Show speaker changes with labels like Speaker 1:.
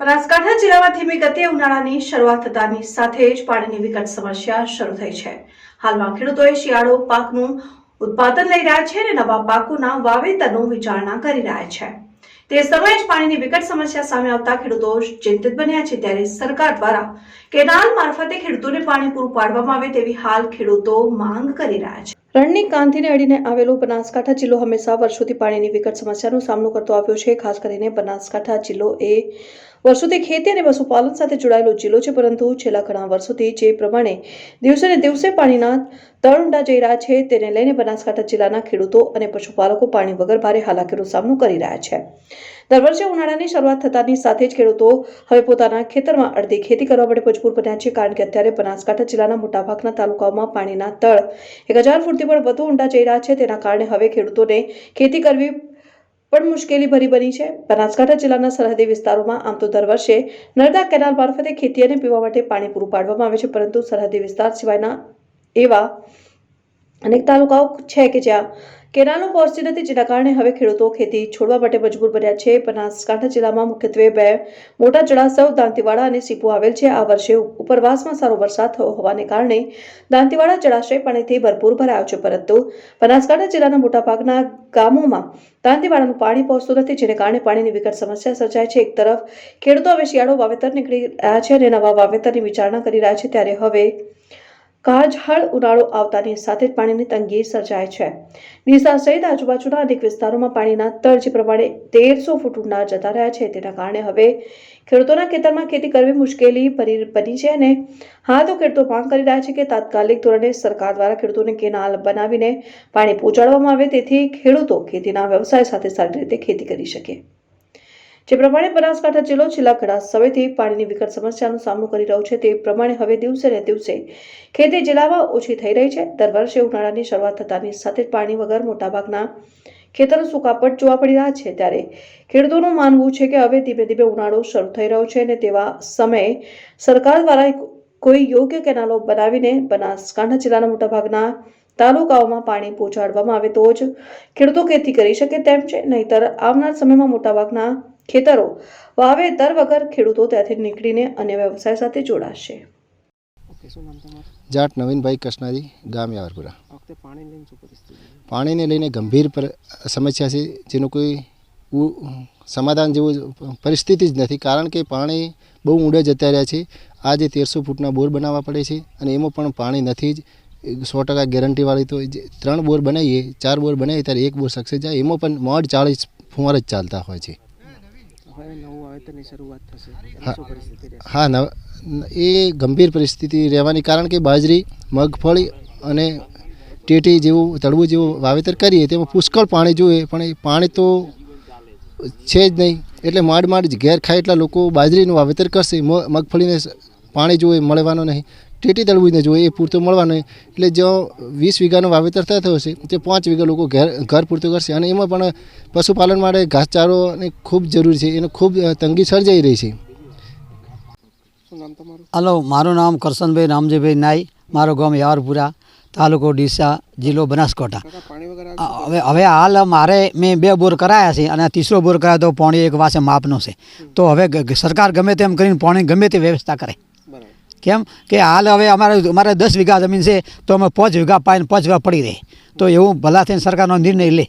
Speaker 1: બનાસકાંઠા જિલ્લામાં ધીમી ગતિએ ઉનાળાની શરૂઆત થતાની સાથે જ પાણીની વિકટ સમસ્યા શરૂ થઈ છે. હાલમાં ખેડૂતોએ શિયાળો પાકનું ઉત્પાદન લઈ રહ્યા છે અને નવા પાકોના વાવેતરનું વિચારણા કરી રહ્યા છે. તે સમયે જ પાણીની વિકટ સમસ્યા સામે આવતા ખેડૂતો ચિંતિત બન્યા છે ત્યારે સરકાર દ્વારા કેનાલ મારફતે ખેડૂતોને પાણી પૂરું પાડવામાં આવે તેવી હાલ ખેડૂતો માંગ કરી રહ્યા છે. રણની કાંતિને અડીને આવેલો બનાસકાંઠા જિલ્લો હંમેશા વર્ષોથી પાણીની વિકટ સમસ્યાનો સામનો કરતો આવ્યો છે, ખાસ કરીને બનાસકાંઠા જિલ્લો એ વર્ષોથી ખેતી અને પશુપાલન સાથે જોડાયેલો જિલ્લો છે, પરંતુ છેલ્લા ઘણા વર્ષોથી જે પ્રમાણે દિવસે ને દિવસે પાણીના તળ ઊંડા જઈ રહ્યા છે, તેને લઈને બનાસકાંઠા જિલ્લાના ખેડૂતો અને પશુપાલકો પાણી વગર ભારે હાલાકીનો સામનો કરી રહ્યા છે. દર વર્ષે ઉનાળાની શરૂઆત થતાની સાથે જ ખેડૂતો હવે પોતાના ખેતરમાં અડધી ખેતી કરવા માટે મજબૂર બન્યા છે, કારણ કે અત્યારે બનાસકાંઠા જિલ્લાના મોટાભાગના તાલુકાઓમાં પાણીના તળ એક હજાર ફૂટથી પણ વધુ ઊંડા જઈ રહ્યા છે. તેના કારણે હવે ખેડૂતોને ખેતી કરવી પણ મુશ્કેલી ભરી બની છે. બનાસકાંઠા જિલ્લાના સરહદી વિસ્તારોમાં આમ તો દર વર્ષે નર્મદા કેનાલ મારફતે ખેતી અને પીવા માટે પાણી પૂરું પાડવામાં આવે છે, પરંતુ સરહદી વિસ્તાર સિવાયના એવા અનેક તાલુકાઓ છે કે જ્યાં કેનાલો પહોંચતી નથી જેના કારણે હવે ખેડૂતો ખેતી છોડવા માટે મજબૂર બન્યા છે. બનાસકાંઠા જિલ્લામાં મુખ્યત્વે બે મોટા જળાશયો, દાંતીવાડા અને સીપુ આવેલ છે. આ વર્ષે ઉપરવાસમાં સારો વરસાદ થયો હોવાને કારણે દાંતીવાડા જળાશય પાણીથી ભરપૂર ભરાયો છે. પરંતુ બનાસકાંઠા જિલ્લાના મોટાભાગના ગામોમાં દાંતીવાડાનું પાણી પહોંચતું નથી જેને કારણે પાણીની વિકટ સમસ્યા સર્જાય છે. એક તરફ ખેડૂતો હવે શિયાળો વાવેતર નીકળી રહ્યા છે અને નવા વાવેતરની વિચારણા કરી રહ્યા છે. ત્યારે હવે કાળઝાળ ઉનાળો આવતાની સાથે જ પાણીની તંગી સર્જાય છે. ડીસા સહિત આજુબાજુના અનેક વિસ્તારોમાં પાણીના જે પ્રમાણે તેરસો ફૂટ ઊંડા જતા રહ્યા છે. તેના કારણે હવે ખેડૂતોના ખેતરમાં ખેતી કરવી મુશ્કેલી બની છે અને હા તો ખેડૂતો માંગ કરી રહ્યા છે કે તાત્કાલિક ધોરણે સરકાર દ્વારા ખેડૂતોને કેનાલ બનાવીને પાણી પહોંચાડવામાં આવે. તેથી ખેડૂતો ખેતીના વ્યવસાય સાથે સારી રીતે ખેતી કરી શકે. જે પ્રમાણે બનાસકાંઠા જિલ્લો છેલ્લા ઘણા સમયથી પાણીની વિકટ સમસ્યાનો સામનો કરી રહ્યો છે, તે પ્રમાણે હવે દિવસે ને દિવસે ખેતી જિલ્લામાં ઓછી થઈ રહી છે. દર વર્ષે ઉનાળાની શરૂઆત થતાની સાથે જ પાણી વગર મોટાભાગના ખેતરો સુકાપટ જોવા પડી રહ્યા છે. ત્યારે ખેડૂતોનું માનવું છે કે હવે ધીમે ધીમે ઉનાળો શરૂ થઈ રહ્યો છે અને તેવા સમયે સરકાર દ્વારા કોઈ યોગ્ય કેનાલો બનાવીને બનાસકાંઠા જિલ્લાના મોટાભાગના તાલુકાઓમાં પાણી પહોંચાડવામાં આવે તો જ ખેડૂતો ખેતી કરી શકે તેમ છે. નહીતર આવનાર સમયમાં મોટાભાગના ખેતરો. વાવેતર વગર ખેડૂતો ત્યાંથી નીકળીને અન્ય વ્યવસાય સાથે જોડાશે.
Speaker 2: જાટ નવીનભાઈ કૃષ્ણાજી ગામ યાવરપુરા.
Speaker 3: પાણી લઈને શું પરિસ્થિતિ છે?
Speaker 2: પાણીને લઈને ગંભીર સમસ્યા છે જેનું કોઈ ઉ- સમાધાન જેવું પરિસ્થિતિ જ નથી કારણ કે પાણી બહુ ઊંડે જતા રહ્યા છે. આજે તેરસો ફૂટના બોર બનાવવા પડે છે અને એમાં પણ પાણી નથી જ. સો ટકા ગેરંટીવાળી તો ત્રણ બોર બનાવીએ ચાર બોર બનાવીએ ત્યારે એક બોર સક્સેસ જાય એમાં પણ મોડ ચાળીસ ફુવાર જ ચાલતા હોય છે.
Speaker 3: હવે નવું વાવેતરની શરૂઆત થશે.
Speaker 2: હા. એ ગંભીર પરિસ્થિતિ રહેવાની કારણ કે બાજરી મગફળી અને ટેટી જેવું તળવું જેવું વાવેતર કરીએ તેમાં પુષ્કળ પાણી જોઈએ પણ એ પાણી તો છે જ નહીં. એટલે માંડ માંડ ઘેર ખાય એટલા લોકો બાજરીનું વાવેતર કરશે મગફળીને પાણી જોઈએ મળવાનું નહીં. ટેટી તળવીને જોઈએ એ પૂરતું મળવાનું એટલે જો વીસ વીઘાનું વાવેતર થતું હશે તે પાંચ વીઘા લોકો ઘેર ઘર પૂરતું કરશે. અને એમાં પણ પશુપાલન માટે ઘાસચારોની ખૂબ જરૂરી છે એને ખૂબ તંગી સર્જાઈ રહી છે.
Speaker 4: હલો મારું નામ કરશનભાઈ રામજીભાઈ નાઈ. મારું ગામ યાવરપુરા તાલુકો ડીસા જિલ્લો બનાસકાંઠા. હવે હવે હાલ મારે મેં બે બોર કરાયા છે અને તીસરો બોર કરાયો તો પાણી એક વાસે માપનો છે. તો હવે સરકાર ગમે તેમ કરીને પાણી ગમે તે વ્યવસ્થા કરે. કેમ કે હાલ હવે અમારે અમારે દસ વીઘા જમીન છે, તો અમે પાંચ વીઘા પાઈને પાંચ વીઘા પડી રહે તો એવું ભલા થઈને સરકારનો નિર્ણય લે.